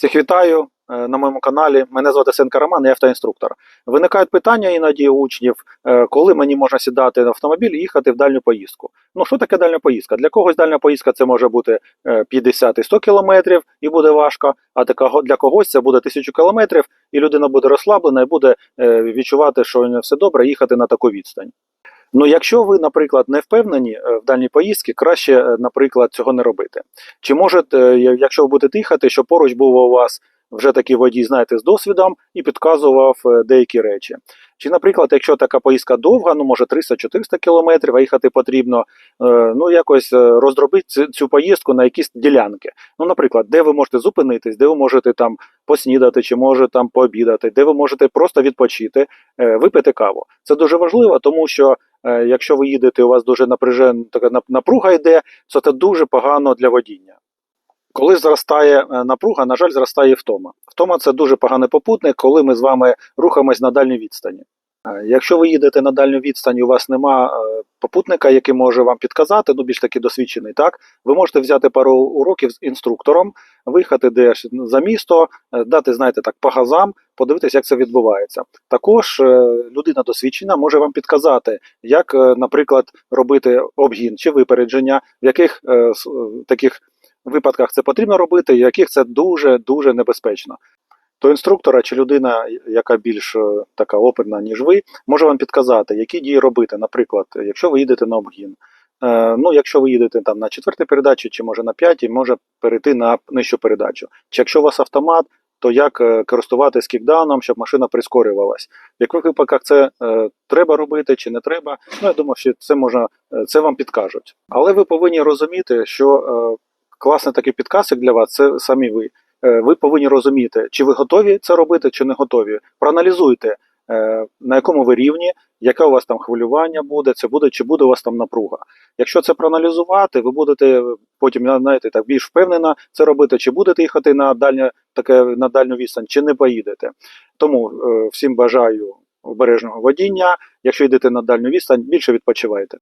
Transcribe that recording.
Всіх вітаю е, на моєму каналі. Мене звати Сенка Роман, я автоінструктор. Виникають питання іноді у учнів, е, коли мені можна сідати на автомобіль і їхати в дальню поїздку. Ну що таке дальня поїздка? Для когось дальня поїздка це може бути е, 50 і 100 кілометрів і буде важко, а для когось це буде 1000 кілометрів, і людина буде розслаблена і буде е, відчувати, що все добре, їхати на таку відстань. Ну, якщо ви, наприклад, не впевнені е, в дальній поїздці, краще, е, наприклад, цього не робити. Чи можете, якщо ви будете їхати, щоб поруч був у вас вже такий водій, знаєте, з досвідом і підказував е, деякі речі. Чи, наприклад, якщо така поїздка довга, ну може 300-400 кілометрів, а їхати потрібно, ну якось роздробити цю, поїздку на якісь ділянки. Ну, наприклад, де ви можете зупинитись, де ви можете там поснідати, чи може там пообідати, де ви можете просто відпочити, випити каву. Це дуже важливо, тому що якщо ви їдете, у вас дуже напряжена така напруга йде, то це дуже погано для водіння. Коли зростає е, напруга, на жаль, зростає втома. Втома це дуже поганий попутник, коли ми з вами рухаємось на дальній відстані. Е, Якщо ви їдете на дальню відстань, у вас нема е, попутника, який може вам підказати, ну більш таки досвідчений, так ви можете взяти пару уроків з інструктором, виїхати десь за місто, е, дати, знаєте, так, по газам, подивитися, як це відбувається. Також е, людина досвідчена може вам підказати, як, е, наприклад, робити обгін чи випередження, в яких таких випадках це потрібно робити, в яких це дуже дуже небезпечно. То інструктора чи людина, яка більш е, така опитна, ніж ви, може вам підказати, які дії робити. Наприклад, якщо ви їдете на обгін. Е, Ну, якщо ви їдете там на четвертій передачі, чи може на п'ятій, може перейти на нижчу передачу. Чи якщо у вас автомат, то як е, користуватись кікдауном, щоб машина прискорювалась. В яких випадках це е, треба робити чи не треба. Ну, я думаю, що це можна, це вам підкажуть. Але ви повинні розуміти, що е, класний такий підказик для вас це самі ви. Е, Ви повинні розуміти, чи ви готові це робити, чи не готові. Проаналізуйте, е, на якому ви рівні, яке у вас там хвилювання буде, це буде, чи буде у вас там напруга. Якщо це проаналізувати, ви будете потім знаєте, так більш впевнено це робити, чи будете їхати на дальню, таке на дальню відстань, чи не поїдете. Тому е, всім бажаю обережного водіння. Якщо йдете на дальню відстань, більше відпочивайте.